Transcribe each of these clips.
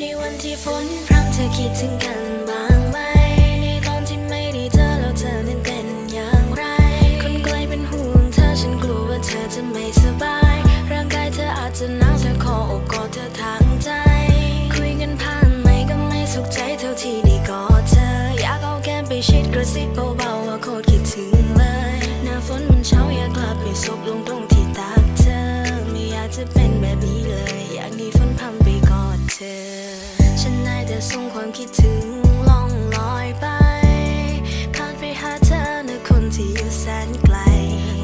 ในวันที่ฝนพรำเธอคิดถึงกันบ้างไหม ในตอนที่ไม่ได้เจอแล้วเธอนั้นเป็นอย่างไร คนไกลเป็นห่วงเธอฉันกลัวว่าเธอจะไม่สบาย ร่างกายเธออาจจะหนาวเธอขอโอบกอดเธอทางใจ คุยกันผ่านไหมก็ไม่สุขใจเท่าที่ได้กอดเธอ อยากเอาแก้มไปชิดกระซิบเบา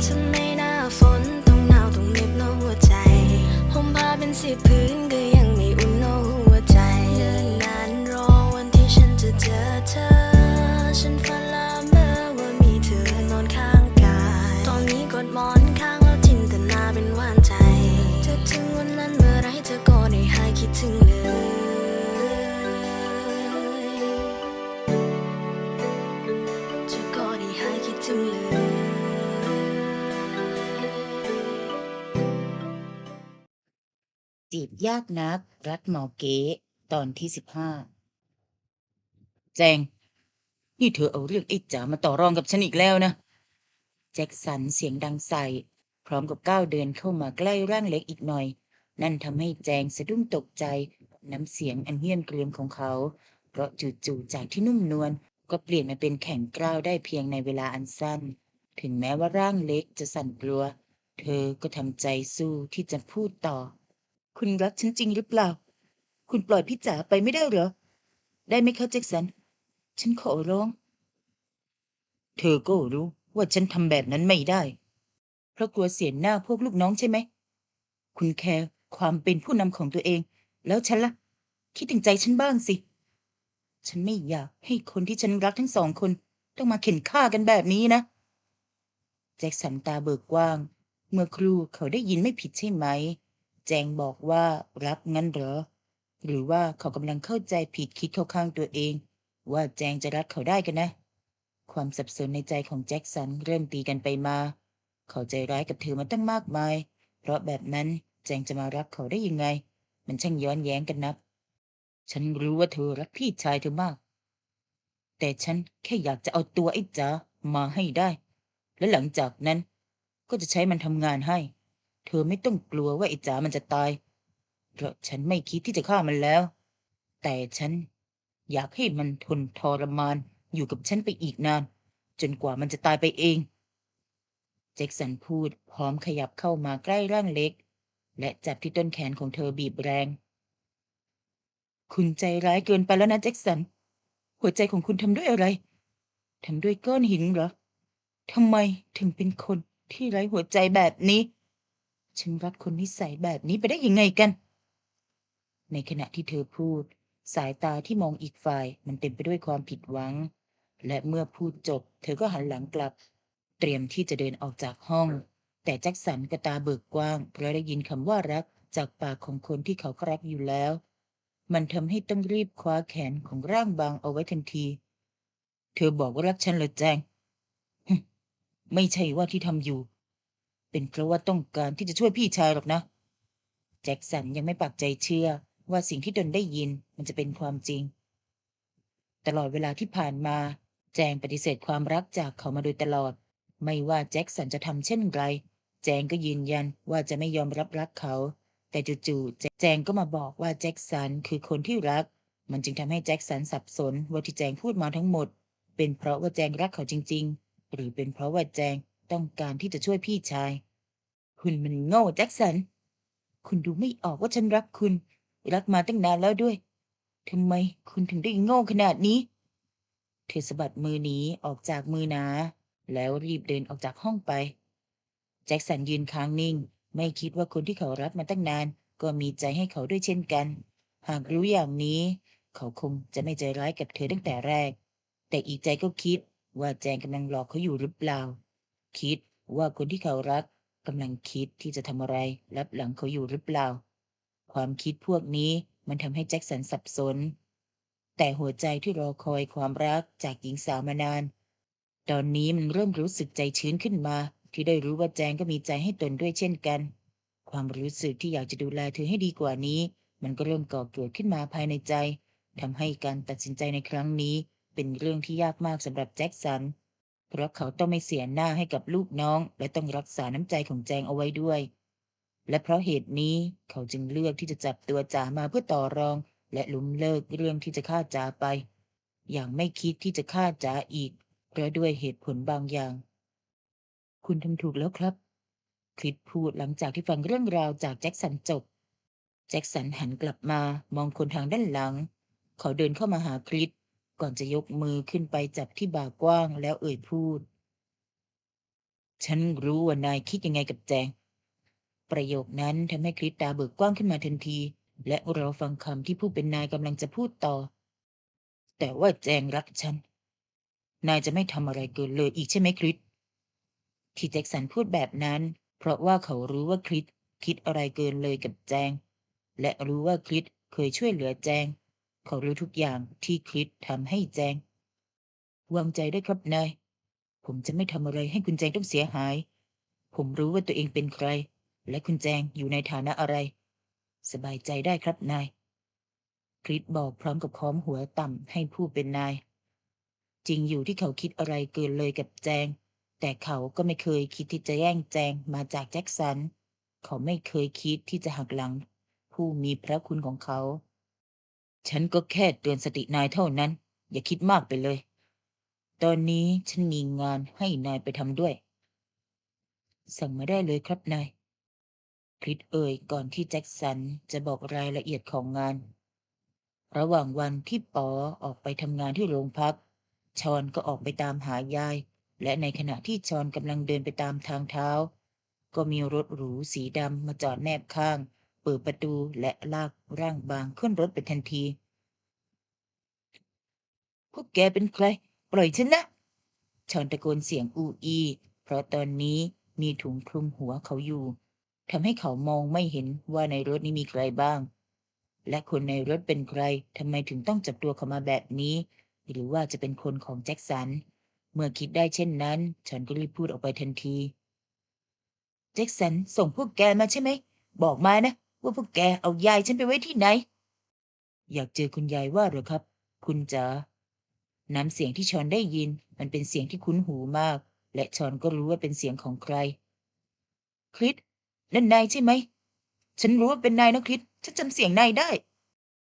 ทำไมหน้าฝนต้องหนาวต้องเหน็บหนาวหัวใจผมพาเป็นสิบพื้น ยากนัก รักหมอเก๋ตอนที่สิบห้าแจง นี่เธอเอาเรื่องไอ้จ๋ามาต่อรองกับฉันอีกแล้วนะ แจ็คสันเสียงดังใส่ พร้อมกับก้าวเดินเข้ามาใกล้ร่างเล็กอีกหน่อย นั่นทำให้แจงสะดุ้งตกใจ น้ำเสียงอันเฮี้ยนเกรียมของเขา เพราะจู่ๆจากที่นุ่มนวลก็เปลี่ยนมาเป็นแข็งกร้าวได้เพียงในเวลาอันสั้น ถึงแม้ว่าร่างเล็กจะสั่นกลัว เธอก็ทำใจสู้ที่จะพูดต่อ คุณรักฉันจริงหรือเปล่า คุณปล่อยพี่จ๋าไปไม่ได้เหรอ ได้ไหมคะแจ็คสัน ฉันขอร้อง เธอก็รู้ว่าฉันทำแบบนั้นไม่ได้ เพราะกลัวเสียหน้าพวกลูกน้องใช่ไหม คุณแคร์ความเป็นผู้นำของตัวเอง แล้วฉันล่ะ คิดถึงใจฉันบ้างสิ ฉันไม่อยากให้คนที่ฉันรักทั้งสองคน ต้องมาเข็นฆ่ากันแบบนี้นะ แจ็คสันตาเบิกกว้าง เมื่อครูเขาได้ยินไม่ผิดใช่ไหม จงบอกว่ารักงั้นเหรอ หรือว่าเขากำลังเข้าใจผิดคิดเข้าข้างตัวเอง ว่าแจงจะรักเขาได้กันนะ ความสับสนในใจของแจ็คสันเริ่มตีกันไปมา เขาใจร้ายกับเธอมาตั้งมากมาย เพราะแบบนั้นแจงจะมารักเขาได้ยังไง มันช่างย้อนแย้งกันนัก ฉันรู้ว่าเธอรักพี่ชายเธอมาก แต่ฉันแค่อยากจะเอาตัวไอ้จ๋ามาให้ได้ และหลังจากนั้นก็จะใช้มันทำงานให้ เธอไม่ต้องกลัวว่าไอ้จ๋ามันจะตาย เพราะฉันไม่คิดที่จะฆ่ามันแล้ว แต่ฉันอยากให้มันทนทรมานอยู่กับฉันไปอีกนาน จนกว่ามันจะตายไปเองแจ็คสันพูดพร้อมขยับเข้ามาใกล้ร่างเล็ก และจับที่ต้นแขนของเธอบีบแรง คุณใจร้ายเกินไปแล้วนะแจ็คสัน หัวใจของคุณทำด้วยอะไรทำด้วยก้อนหินเหรอทำไมถึงเป็นคนที่ไร้หัวใจแบบนี้ ฉันรักคนนิสัยแบบนี้ไปได้ยังไงกัน ในขณะที่เธอพูด สายตาที่มองอีกฝ่ายมันเต็มไปด้วยความผิดหวัง และเมื่อพูดจบ เธอก็หันหลังกลับ เตรียมที่จะเดินออกจากห้อง แต่แจ็คสันกระตาเบิกกว้างเพราะได้ยินคำว่ารักจากปากของคนที่เขารักอยู่แล้ว มันทำให้ต้องรีบคว้าแขนของร่างบางเอาไว้ทันที เธอบอกว่ารักฉันเหรอแจงไม่ใช่ว่าที่ทำอยู่ เป็นเพราะว่าต้องการที่จะช่วยพี่ชายหรอกนะ แจ็คสันยังไม่ปักใจเชื่อว่าสิ่งที่ตนได้ยินมันจะเป็นความจริง ตลอดเวลาที่ผ่านมา แจงปฏิเสธความรักจากเขามาโดยตลอด ไม่ว่าแจ็คสันจะทำเช่นไร แจงก็ยืนยันว่าจะไม่ยอมรับรักเขา แต่จู่ๆแจงก็มาบอกว่าแจ็คสันคือคนที่รัก มันจึงทำให้แจ็คสันสับสนว่าที่แจงพูดมาทั้งหมด เป็นเพราะว่าแจงรักเขาจริง ๆ หรือเป็นเพราะว่าแจง ต้องการที่จะช่วยพี่ชาย คุณมันโง่แจ็คสัน คุณดูไม่ออกว่าฉันรักคุณ รักมาตั้งนานแล้วด้วยทำไมคุณถึงได้โง่ขนาดนี้ เธอสะบัดมือหนีออกจากมือนา แล้วรีบเดินออกจากห้องไป แจ็คสันยืนค้างนิ่ง ไม่คิดว่าคนที่เขารักมาตั้งนาน ก็มีใจให้เขาด้วยเช่นกัน หากรู้อย่างนี้ เขาคงจะไม่ใจร้ายกับเธอตั้งแต่แรก แต่อีกใจก็คิดว่าแจงกำลังหลอกเขาอยู่หรือเปล่า คิดว่าคนที่เขารักกำลังคิดที่จะทำอะไรลับหลังเขาอยู่หรือเปล่า ความคิดพวกนี้มันทำให้แจ็คสันสับสน แต่หัวใจที่รอคอยความรักจากหญิงสาวมานาน ตอนนี้มันเริ่มรู้สึกใจชื้นขึ้นมา ที่ได้รู้ว่าแจงก็มีใจให้ตนด้วยเช่นกัน ความรู้สึกที่อยากจะดูแลเธอให้ดีกว่านี้ มันก็เริ่มก่อเกิดขึ้นมาภายในใจทำให้การตัดสินใจในครั้งนี้ เป็นเรื่องที่ยากมากสำหรับแจ็คสัน เพราะเขาต้องไม่เสียหน้าให้กับลูกน้อง และต้องรักษาน้ำใจของแจงเอาไว้ด้วย และเพราะเหตุนี้เขาจึงเลือกที่จะจับตัวจ๋ามาเพื่อต่อรอง และล้มเลิกเรื่องที่จะฆ่าจ๋าไป อย่างไม่คิดที่จะฆ่าจ๋าอีกเพราะด้วยเหตุผลบางอย่าง คุณทำถูกแล้วครับ คลิปพูดหลังจากที่ฟังเรื่องราวจากแจ็คสันจบ แจ็คสันหันกลับมามองคนทางด้านหลัง เขาเดินเข้ามาหาคลิป ก่อนจะยกมือขึ้นไปจับที่บ่ากว้างแล้วเอ่ยพูด ฉันรู้ว่านายคิดยังไงกับแจง ประโยคนั้นทำให้คลิปตาเบิกกว้างขึ้นมาทันที และรอฟังคำที่ผู้เป็นนายกำลังจะพูดต่อ แต่ว่าแจงรักฉัน นายจะไม่ทำอะไรเกินเลยอีกใช่ไหมคริสที่แจ็คสันพูดแบบนั้น เพราะว่าเขารู้ว่าคริสคิดอะไรเกินเลยกับแจง และรู้ว่าคริสเคยช่วยเหลือแจง เขารู้ทุกอย่างที่คริสทำให้แจง วางใจได้ครับนาย ผมจะไม่ทำอะไรให้คุณแจงต้องเสียหาย ผมรู้ว่าตัวเองเป็นใคร และคุณแจงอยู่ในฐานะอะไร สบายใจได้ครับนาย คริสบอกพร้อมกับค้อมหัวต่ำให้ผู้เป็นนาย จริงอยู่ที่เขาคิดอะไรเกินเลยกับแจง แต่เขาก็ไม่เคยคิดที่จะแย่งแจงมาจากแจ็คสัน เขาไม่เคยคิดที่จะหักหลัง ผู้มีพระคุณของเขา ฉันก็แค่เตือนสตินายเท่านั้น อย่าคิดมากไปเลย ตอนนี้ฉันมีงานให้นายไปทำด้วย สั่งมาได้เลยครับนายคริสเอ่ยก่อนที่แจ็คสันจะบอกรายละเอียดของงาน ระหว่างวันที่ปอออกไปทำงานที่โรงพัก ชอนก็ออกไปตามหายาย และในขณะที่ชอนกำลังเดินไปตามทางเท้า ก็มีรถหรูสีดำมาจอดแนบข้าง เปิดประตูและลากร่างบางขึ้นรถไปทันที พวกแกเป็นใคร ปล่อยฉันนะชอนตะโกนเสียงอูอี เพราะตอนนี้มีถุงคลุมหัวเขาอยู่ทำให้เขามองไม่เห็นว่าในรถนี้มีใครบ้าง และคนในรถเป็นใครทำไมถึงต้องจับตัวเขามาแบบนี้ หรือว่าจะเป็นคนของแจ็คสัน เมื่อคิดได้เช่นนั้น ฉันก็รีบพูดออกไปทันที แจ็คสันส่งพวกแกมาใช่ไหม บอกมานะ ว่าพวกแกเอายายฉันไปไว้ที่ไหน อยากเจอคุณยายว่าหรอครับ คุณจ๋าน้ำเสียงที่ชอนได้ยิน มันเป็นเสียงที่คุ้นหูมาก และชอนก็รู้ว่าเป็นเสียงของใคร คริสนั่นนายใช่ไหม ฉันรู้ว่าเป็นนายนะคริสฉันจำเสียงนายได้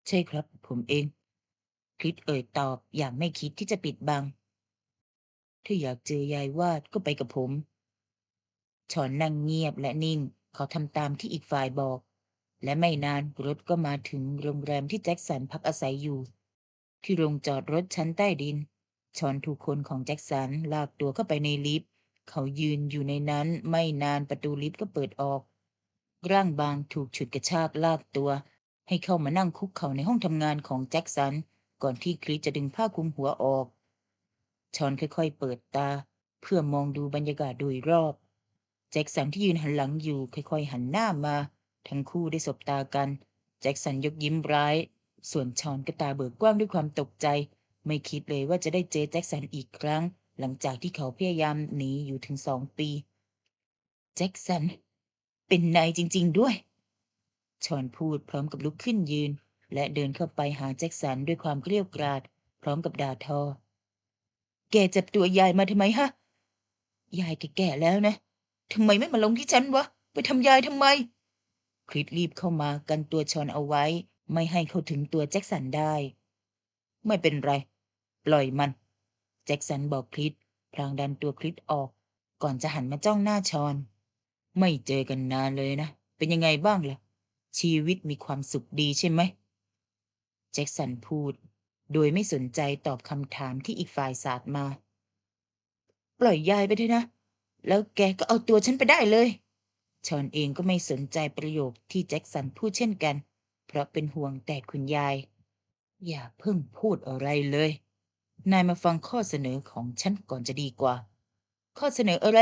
ใช่ครับ ผมเอง คริสเอ่ยตอบอย่างไม่คิดที่จะปิดบัง ถ้าอยากเจอยายวาดก็ไปกับผมชอนนั่งเงียบและนิ่ง เขาทำตามที่อีกฝ่ายบอก และไม่นานรถก็มาถึงโรงแรมที่แจ็คสันพักอาศัยอยู่ ที่โรงจอดรถชั้นใต้ดิน ชอนถูกคนของแจ็คสันลากตัวเข้าไปในลิฟต์เขายืนอยู่ในนั้นไม่นานประตูลิฟต์ก็เปิดออก ร่างบางถูกฉุดกระชากลากตัว ให้เข้ามานั่งคุกเข่าในห้องทำงานของแจ็คสัน ก่อนที่คริสจะดึงผ้าคลุมหัวออก ชอนค่อยๆเปิดตา เพื่อมองดูบรรยากาศโดยรอบ แจ็คสันที่ยืนหันหลังอยู่ค่อยๆหันหน้ามา ทั้งคู่ได้สบตากัน แจ็คสันยกยิ้มร้าย ส่วนชอนก็ตาเบิกกว้างด้วยความตกใจ ไม่คิดเลยว่าจะได้เจอแจ็คสันอีกครั้ง หลังจากที่เขาพยายามหนีอยู่ถึงสองปี แจ็คสัน เป็นนายจริง ๆ ด้วย ชอนพูดพร้อมกับลุกขึ้นยืน และเดินเข้าไปหาแจ็คสันด้วยความเกรียวกราด พร้อมกับด่าทอ แกจับตัวยายมาทำไมฮะ ยายแกแก่แล้วนะทำไมไม่มาลงที่ฉันวะ ไปทำยายทำไม คริสรีบเข้ามากันตัวชอนเอาไว้ ไม่ให้เข้าถึงตัวแจ็คสันได้ ไม่เป็นไร ปล่อยมัน แจ็คสันบอกคริสพลางดันตัวคริสออก ก่อนจะหันมาจ้องหน้าชอน ไม่เจอกันนานเลยนะ เป็นยังไงบ้างล่ะ ชีวิตมีความสุขดีใช่ไหม แจ็คสันพูด โดยไม่สนใจตอบคำถามที่อีกฝ่ายสาดมา ปล่อยยายไปเถอะนะ แล้วแกก็เอาตัวฉันไปได้เลย ชอนเองก็ไม่สนใจประโยคที่แจ็คสันพูดเช่นกัน เพราะเป็นห่วงแต่คุณยาย อย่าเพิ่งพูดอะไรเลย นายมาฟังข้อเสนอของฉันก่อนจะดีกว่า ข้อเสนออะไร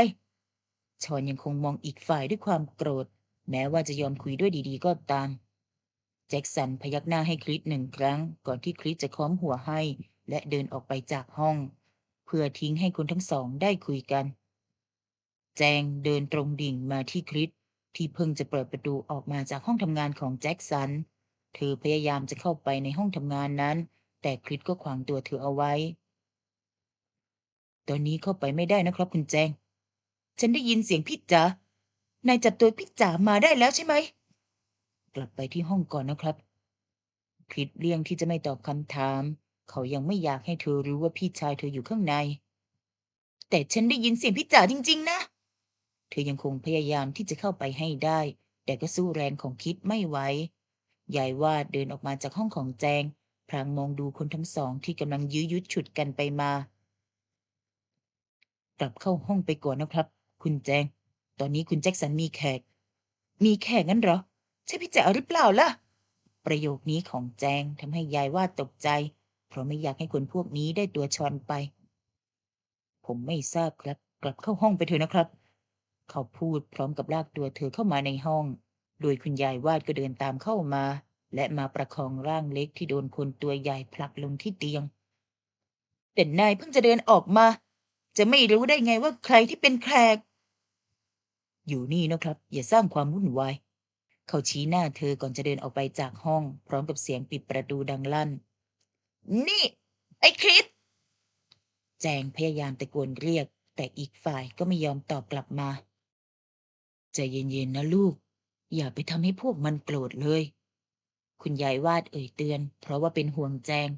ชอนยังคงมองอีกฝ่ายด้วยความโกรธ แม้ว่าจะยอมคุยด้วยดีๆก็ตาม แจ็คสันพยักหน้าให้คริสหนึ่งครั้ง ก่อนที่คริสจะค้อมหัวให้ และเดินออกไปจากห้อง เพื่อทิ้งให้คนทั้งสองได้คุยกัน แจงเดินตรงดิ่งมาที่คริสที่เพิ่งจะเปิดประตูออกมาจากห้องทำงานของแจ็คสัน เธอพยายามจะเข้าไปในห้องทำงานนั้น แต่คริสก็ขวางตัวเธอเอาไว้ ตอนนี้เข้าไปไม่ได้นะครับคุณแจง ฉันได้ยินเสียงพี่จ๋านายจับตัวพี่จ๋ามาได้แล้วใช่ไหม กลับไปที่ห้องก่อนนะครับ คริสเลี่ยงที่จะไม่ตอบคำถาม เขายังไม่อยากให้เธอรู้ว่าพี่ชายเธออยู่ข้างใน แต่ฉันได้ยินเสียงพี่จ๋าจริง ๆ นะ เธอยังคงพยายามที่จะเข้าไปให้ได้ แต่ก็สู้แรงของคิดไม่ไหวยายวาดเดินออกมาจากห้องของแจง พลางมองดูคนทั้งสองที่กำลังยื้อยุดฉุดกันไปมา กลับเข้าห้องไปก่อนนะครับ คุณแจง ตอนนี้คุณแจ็คสันมีแขก มีแขกงั้นเหรอ ใช่พี่แจ๋าหรือเปล่าล่ะ ประโยคนี้ของแจงทำให้ยายวาดตกใจ เพราะไม่อยากให้คนพวกนี้ได้ตัวชอนไป ผมไม่ทราบครับ กลับเข้าห้องไปเถอะนะครับ เขาพูดพร้อมกับลากตัวเธอเข้ามาในห้อง โดยคุณยายวาดก็เดินตามเข้ามา และมาประคองร่างเล็กที่โดนคนตัวใหญ่ผลักลงที่เตียงแต่นายเพิ่งจะเดินออกมา จะไม่รู้ได้ไงว่าใครที่เป็นแขก อยู่นี่นะครับ อย่าสร้างความวุ่นวาย เขาชี้หน้าเธอก่อนจะเดินออกไปจากห้อง พร้อมกับเสียงปิดประตูดังลั่น นี่ ไอ้คริสแจงพยายามตะโกนเรียก แต่อีกฝ่ายก็ไม่ยอมตอบกลับมา ใจเย็นๆนะลูก อย่าไปทำให้พวกมันโกรธเลย คุณยายวาดเอ่ยเตือน เพราะว่าเป็นห่วงแจง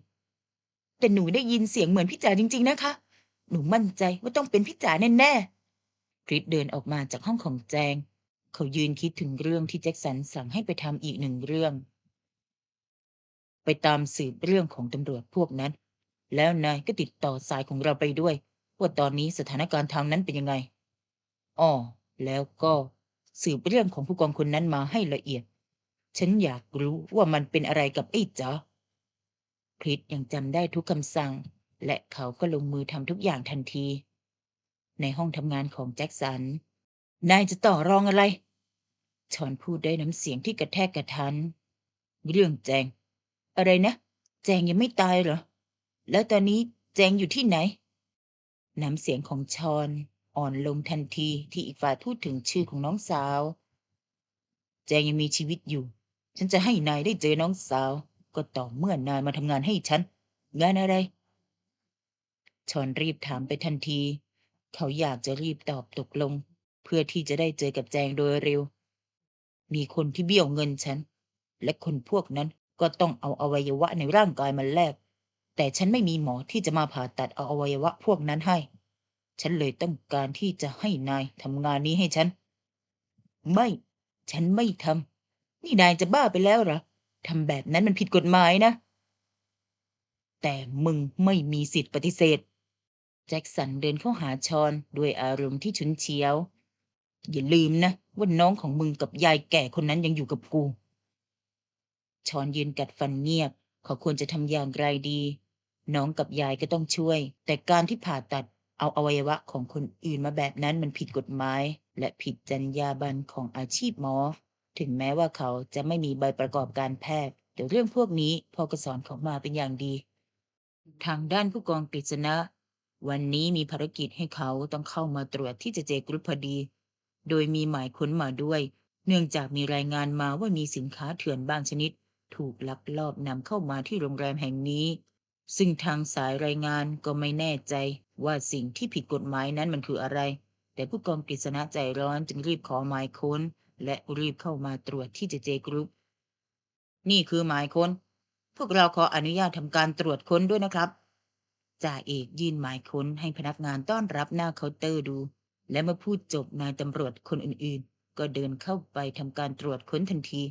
แต่หนูได้ยินเสียงเหมือนพี่จ๋าจริง ๆ นะคะ หนูมั่นใจว่าต้องเป็นพี่จ๋าแน่ๆคริสเดินออกมาจากห้องของแจง เขายืนคิดถึงเรื่องที่แจ็คสันสั่งให้ไปทำอีกหนึ่งเรื่อง ไปตามสืบเรื่องของตำรวจพวกนั้น แล้วนายก็ติดต่อสายของเราไปด้วยว่าตอนนี้สถานการณ์ทางนั้นเป็นยังไงอ๋อแล้วก็ สืบเรื่องของผู้กองคนนั้นมาให้ละเอียด ฉันอยากรู้ว่ามันเป็นอะไรกับไอ้จ๋าคริสยังจำได้ทุกคำสั่ง และเขาก็ลงมือทำทุกอย่างทันที ในห้องทำงานของแจ็คสัน นายจะต่อรองอะไร ชอนพูดด้วยน้ำเสียงที่กระแทกกระทัน เรื่องแจง อะไรนะ แจงยังไม่ตายเหรอ แล้วตอนนี้แจงอยู่ที่ไหน น้ำเสียงของชอน อ่อนลงทันทีที่อีกฝ่ายพูดถึงชื่อของน้องสาว แจงยังมีชีวิตอยู่ ฉันจะให้นายได้เจอน้องสาว ก็ต่อเมื่อนายมาทำงานให้ฉัน งานอะไร ชอนรีบถามไปทันที เขาอยากจะรีบตอบตกลง เพื่อที่จะได้เจอกับแจงโดยเร็ว มีคนที่เบี้ยวเงินฉัน และคนพวกนั้นก็ต้องเอาอวัยวะในร่างกายมาแลกแต่ฉันไม่มีหมอที่จะมาผ่าตัดเอาอวัยวะพวกนั้นให้ ฉันเลยต้องการที่จะให้นายทำงานนี้ให้ฉัน ไม่ ฉันไม่ทำนี่นายจะบ้าไปแล้วเหรอทำแบบนั้นมันผิดกฎหมายนะ แต่มึงไม่มีสิทธิ์ปฏิเสธ แจ็คสันเดินเข้าหาชอนด้วยอารมณ์ที่ฉุนเฉียว อย่าลืมนะว่าน้องของมึงกับยายแก่คนนั้นยังอยู่กับกู ชอนยืนกัดฟันเงียบเขาควรจะทำอย่างไรดี น้องกับยายก็ต้องช่วย แต่การที่ผ่าตัด เอาอวัยวะของคนอื่นมาแบบนั้นมันผิดกฎหมาย และผิดจรรยาบรรณของอาชีพหมอ ถึงแม้ว่าเขาจะไม่มีใบประกอบการแพทย์ แต่เรื่องพวกนี้พ่อก็สอนเขามาเป็นอย่างดี ทางด้านผู้กองกฤษณะ วันนี้มีภารกิจให้เขาต้องเข้ามาตรวจที่เจเจกรุปพอดี โดยมีหมายค้นมาด้วย เนื่องจากมีรายงานมาว่ามีสินค้าเถื่อนบางชนิด ถูกลักลอบนำเข้ามาที่โรงแรมแห่งนี้ซึ่งทางสายรายงานก็ไม่แน่ใจ ว่าสิ่งที่ผิดกฎหมายนั้นมันคืออะไร แต่ผู้กองกฤษณะใจร้อนจึงรีบขอหมายค้น และรีบเข้ามาตรวจที่เจเจกรุ๊ปนี่คือหมายค้น พวกเราขออนุญาตทำการตรวจค้นด้วยนะครับจ่าเอกยื่นหมายค้นให้พนักงานต้อนรับหน้าเคาน์เตอร์ดู และเมื่อพูดจบนายตำรวจคนอื่นๆ ก็เดินเข้าไปทำการตรวจค้นทันที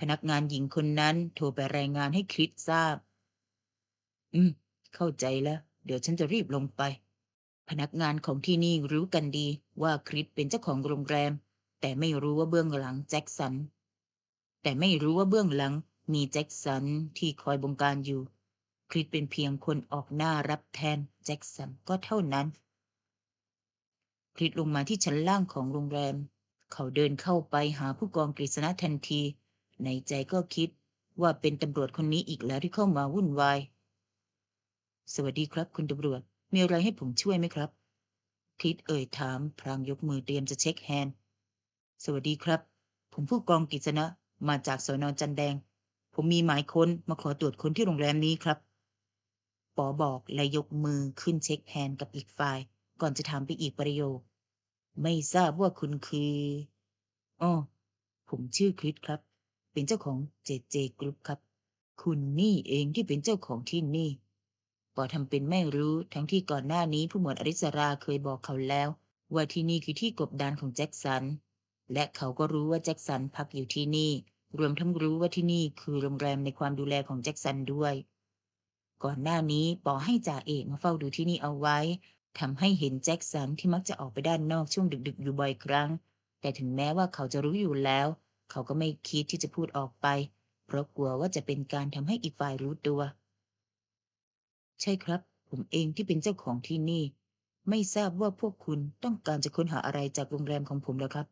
พนักงานหญิงคนนั้นโทรไปรายงานให้คริสทราบ อืม เข้าใจแล้ว เดี๋ยวฉันจะรีบลงไป พนักงานของที่นี่รู้กันดีว่าคริสเป็นเจ้าของโรงแรม แต่ไม่รู้ว่าเบื้องหลังแจ็คสัน แต่ไม่รู้ว่าเบื้องหลังมีแจ็คสันที่คอยบงการอยู่ คริสเป็นเพียงคนออกหน้ารับแทนแจ็คสันก็เท่านั้น คริสลงมาที่ชั้นล่างของโรงแรม เขาเดินเข้าไปหาผู้กองกฤษณะทันที ในใจก็คิดว่าเป็นตำรวจคนนี้อีกแล้วที่เข้ามาวุ่นวาย สวัสดีครับ คุณตำรวจ มีอะไรให้ผมช่วยไหมครับคริสเอ่ยถามพลางยกมือเตรียมจะเช็คแฮนด์ สวัสดีครับ ผมผู้กองกฤษณะมาจากสอนอจันแดง ผมมีหมายค้นมาขอตรวจค้นที่โรงแรมนี้ครับ ปอบอกและยกมือขึ้นเช็คแฮนด์กับอีกฝ่าย ก่อนจะถามไปอีกประโยค ไม่ทราบว่าคุณคืออ๋อผมชื่อคริสครับ เป็นเจ้าของเจเจกรุ๊ปครับ คุณนี่เองที่เป็นเจ้าของที่นี่ ปอทำเป็นไม่รู้ทั้งที่ก่อนหน้านี้ผู้หมวดอริสราเคยบอกเขาแล้ว ว่าที่นี่คือที่กบดานของแจ็คสัน และเขาก็รู้ว่าแจ็คสันพักอยู่ที่นี่ รวมทั้งรู้ว่าที่นี่คือโรงแรมในความดูแลของแจ็คสันด้วย ก่อนหน้านี้ปอให้จ่าเอกมาเฝ้าดูที่นี่เอาไว้ทำให้เห็นแจ็คสันที่มักจะออกไปด้านนอกช่วงดึกๆอยู่บ่อยครั้ง แต่ถึงแม้ว่าเขาจะรู้อยู่แล้ว เขาก็ไม่คิดที่จะพูดออกไป เพราะกลัวว่าจะเป็นการทำให้อีกฝ่ายรู้ตัว ใช่ครับ ผมเองที่เป็นเจ้าของที่นี่ ไม่ทราบว่าพวกคุณต้องการจะค้นหาอะไรจากโรงแรมของผมแล้วครับ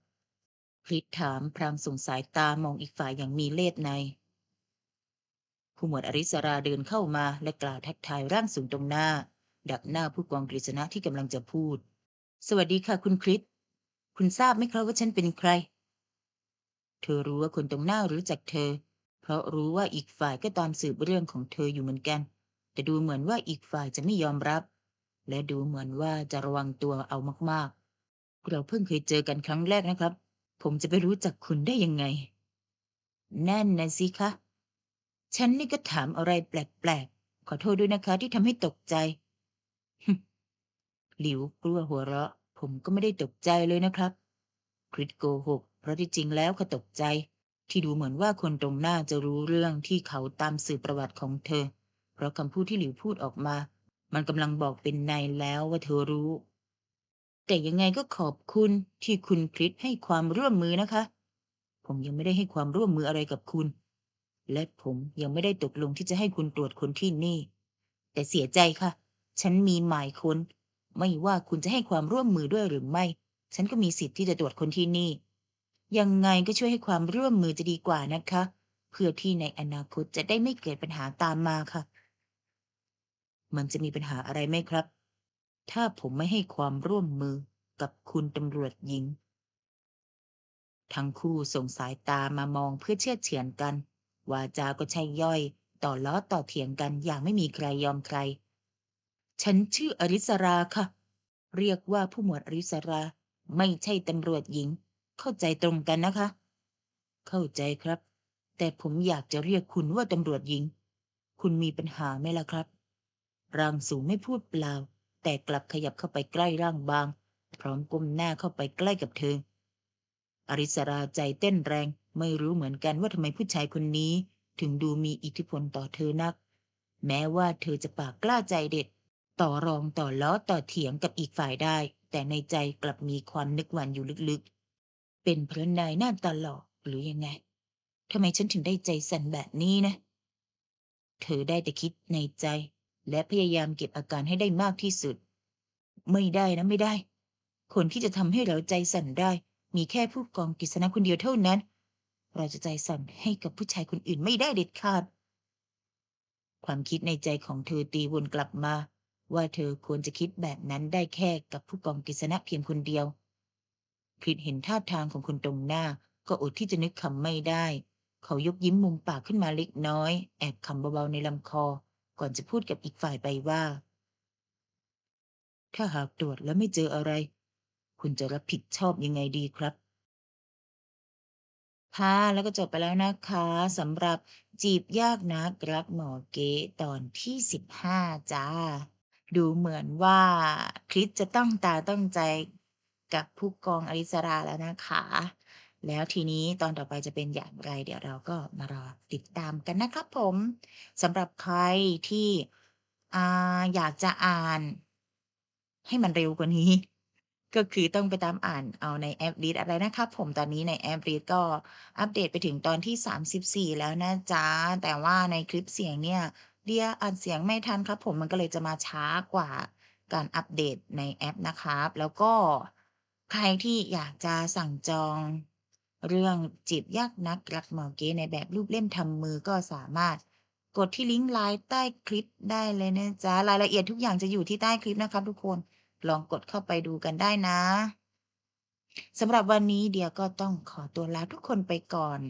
คริสถามพรางส่งสายตามองอีกฝ่ายอย่างมีเล่ห์ในผู้หมวดอริสราเดินเข้ามาและกล่าวทักทายร่างสูงตรงหน้า ดักหน้าผู้กองกฤษณะที่กำลังจะพูด สวัสดีค่ะคุณคริสคุณทราบไหมครับว่าฉันเป็นใคร เธอรู้ว่าคนตรงหน้ารู้จักเธอ เพราะรู้ว่าอีกฝ่ายก็ตามสืบเรื่องของเธออยู่เหมือนกัน แต่ดูเหมือนว่าอีกฝ่ายจะไม่ยอมรับ และดูเหมือนว่าจะระวังตัวเอามากๆ เราเพิ่งเคยเจอกันครั้งแรกนะครับ ผมจะไปรู้จักคุณได้ยังไง แน่นนะสิคะ ฉันนี่ก็ถามอะไรแปลกๆ ขอโทษด้วยนะคะที่ทำให้ตกใจ หลิวกลัวหัวเราะ ผมก็ไม่ได้ตกใจเลยนะครับ คริสโกหก เพราะที่จริงแล้วเขาตกใจ ที่ดูเหมือนว่าคนตรงหน้าจะรู้เรื่องที่เขาตามสืบประวัติของเธอ เพราะคำพูดที่หลิวพูดออกมา มันกำลังบอกเป็นในแล้วว่าเธอรู้ แต่ยังไงก็ขอบคุณที่คุณคริสให้ความร่วมมือนะคะ ผมยังไม่ได้ให้ความร่วมมืออะไรกับคุณ และผมยังไม่ได้ตกลงที่จะให้คุณตรวจคนที่นี่ แต่เสียใจค่ะ ฉันมีหมายค้น ไม่ว่าคุณจะให้ความร่วมมือด้วยหรือไม่ ฉันก็มีสิทธิ์ที่จะตรวจคนที่นี่ ยังไงก็ช่วยให้ความร่วมมือจะดีกว่านะคะเพื่อที่ในอนาคตจะได้ไม่เกิดปัญหาตามมาค่ะ มันจะมีปัญหาอะไรไหมครับ ถ้าผมไม่ให้ความร่วมมือกับคุณตำรวจหญิง ทั้งคู่ส่งสายตามามองเพื่อเชื่อเฉือนกัน วาจาก็ใช่ย่อย ต่อล้อต่อเถียงกันอย่างไม่มีใครยอมใคร ฉันชื่ออริสราค่ะ เรียกว่าผู้หมวดอริสรา ไม่ใช่ตำรวจหญิง เข้าใจตรงกันนะคะ เข้าใจครับ แต่ผมอยากจะเรียกคุณว่าตำรวจหญิง คุณมีปัญหาไหมล่ะครับ ร่างสูงไม่พูดเปล่า แต่กลับขยับเข้าไปใกล้ร่างบาง พร้อมก้มหน้าเข้าไปใกล้กับเธอ อริสราใจเต้นแรงไม่รู้เหมือนกันว่าทำไมผู้ชายคนนี้ ถึงดูมีอิทธิพลต่อเธอนัก แม้ว่าเธอจะปากกล้าใจเด็ด ต่อรองต่อล้อต่อเถียงกับอีกฝ่ายได้ แต่ในใจกลับมีความนึกหวันอยู่ลึกๆ เป็นเพราะนายหน้าตาหล่อหรือยังไงทำไมฉันถึงได้ใจสั่นแบบนี้นะ เธอได้แต่คิดในใจ และพยายามเก็บอาการให้ได้มากที่สุด ไม่ได้นะไม่ได้ คนที่จะทำให้เราใจสั่นได้ มีแค่ผู้กองกฤษณะคนเดียวเท่านั้น เราจะใจสั่นให้กับผู้ชายคนอื่นไม่ได้เด็ดขาด ความคิดในใจของเธอตีวนกลับมา ว่าเธอควรจะคิดแบบนั้นได้แค่กับผู้กองกฤษณะเพียงคนเดียวคริสเห็นท่าทางของคนตรงหน้า ก็อดที่จะนึกคำไม่ได้ เขายกยิ้มมุมปากขึ้นมาเล็กน้อย แอบคำเบาๆในลำคอ ก่อนจะพูดกับอีกฝ่ายไปว่า ถ้าหากตรวจแล้วไม่เจออะไร คุณจะรับผิดชอบยังไงดีครับค่ะแล้วก็จบไปแล้วนะคะสำหรับจีบยากนักรักหมอเก๋ตอนที่สิบห้าจ้า ดูเหมือนว่าคริสจะต้องตาต้องใจกับผู้กองอริสราแล้วนะคะ แล้วทีนี้ตอนต่อไปจะเป็นอย่างไร เดี๋ยวเราก็มารอติดตามกันนะครับผมสำหรับใครที่ออยากจะอ่าน ให้มันเร็วกว่านี้ ก็คือต้องไปตามอ่านเอาในแอป Read อะไรนะครับผมตอนนี้ในแอป Read ก็อัปเดตไปถึงตอนที่ 34 แล้วนะจ๊ะ แต่ว่าในคลิปเสียงเนี่ยเดียอ่านเสียงไม่ทันครับผมมันก็เลยจะมาช้ากว่าการอัปเดตในแอปนะครับ แล้วก็ใครที่อยากจะสั่งจอง เรื่องจีบยากนักรักหมอเก๋ในแบบรูปเล่มทำมือก็สามารถกดที่ลิงก์ไลน์ใต้คลิปได้เลยนะจ๊ะ รายละเอียดทุกอย่างจะอยู่ที่ใต้คลิปนะครับทุกคน ลองกดเข้าไปดูกันได้นะสำหรับวันนี้เดียก็ต้องขอตัวลาทุกคนไปก่อน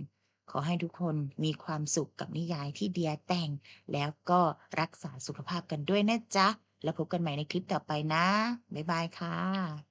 ขอให้ทุกคนมีความสุขกับนิยายที่เดียแต่ง แล้วก็รักษาสุขภาพกันด้วยนะจ๊ะ แล้วพบกันใหม่ในคลิปต่อไปนะ บ๊ายบายค่ะ